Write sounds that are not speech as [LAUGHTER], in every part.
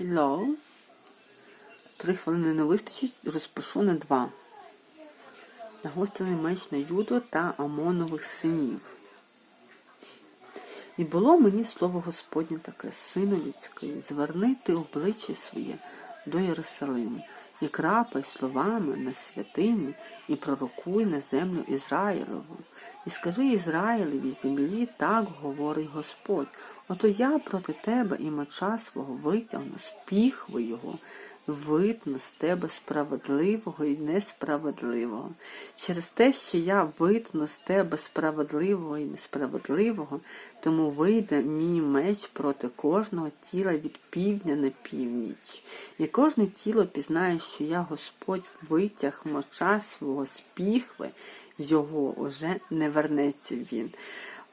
Hello. Три хвилини не вистачить, розпишу на два. Нагострений меч на Юдо та Амонових синів. І було мені слово Господнє таке, сину людський, зверни ти обличчя своє до Єрусалиму, і крапай словами на святині, і пророкуй на землю Ізраїлову. І скажи Ізраїлеві землі, так говорить Господь. Ото я проти тебе і меча свого витягну з його, видно з тебе справедливого і несправедливого. Через те, що я видно з тебе справедливого і несправедливого, тому вийде мій меч проти кожного тіла від півдня на північ. І кожне тіло пізнає, що я Господь витяг меча свого з піхви, його уже не вернеться він.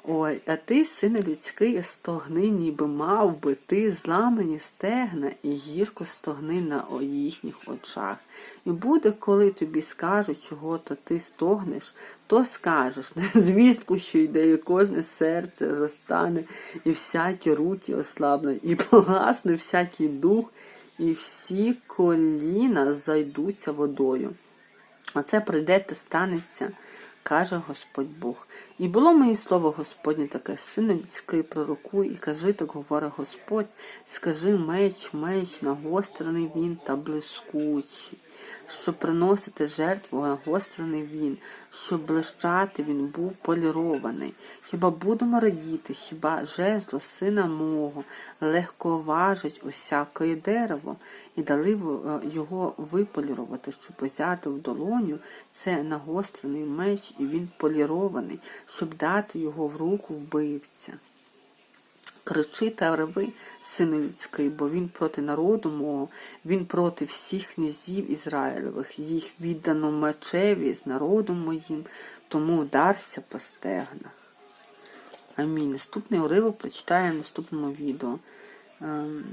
Ой, а ти, сине людський, стогни, ніби мав би ти зламані стегна і гірко стогни на їхніх очах. І буде, коли тобі скажуть, чого то ти стогнеш, то скажеш на [LAUGHS] звістку, що йде, і кожне серце розтане, і всякі руки ослабнуть, і погасне всякий дух, і всі коліна зайдуться водою. А це прийде та станеться, каже Господь Бог. І було мені слово Господнє таке, сину людський, пророкуй, і кажи, так говорить Господь, скажи меч, меч, нагострений він та блискучий, щоб приносити жертву нагострений він, щоб блищати він був полірований. Хіба будемо радіти, хіба жезло сина мого? Легко важить усяке дерево, і дали його виполірувати, щоб взяти в долоню. Це нагострений меч, і він полірований, щоб дати його в руку вбивця. Кричи та реви, сину людський, бо він проти народу мого, він проти всіх князів Ізраїлевих, їх віддано мечеві з народом моїм, тому ударся по стегнах. Амінь. Наступний уривок прочитаємо в наступному відео. Ем,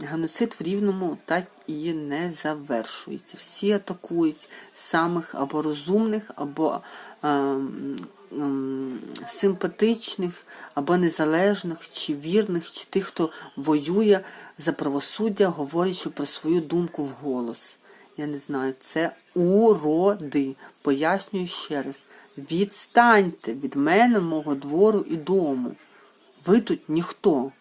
Геноцид в Рівному так і не завершується. Всі атакують самих або розумних, або ем, симпатичних, або незалежних, чи вірних, чи тих, хто воює за правосуддя, говорячи про свою думку вголос. Я не знаю, це уроди. Пояснюю ще раз. Відстаньте від мене, мого двору і дому. Ви тут ніхто.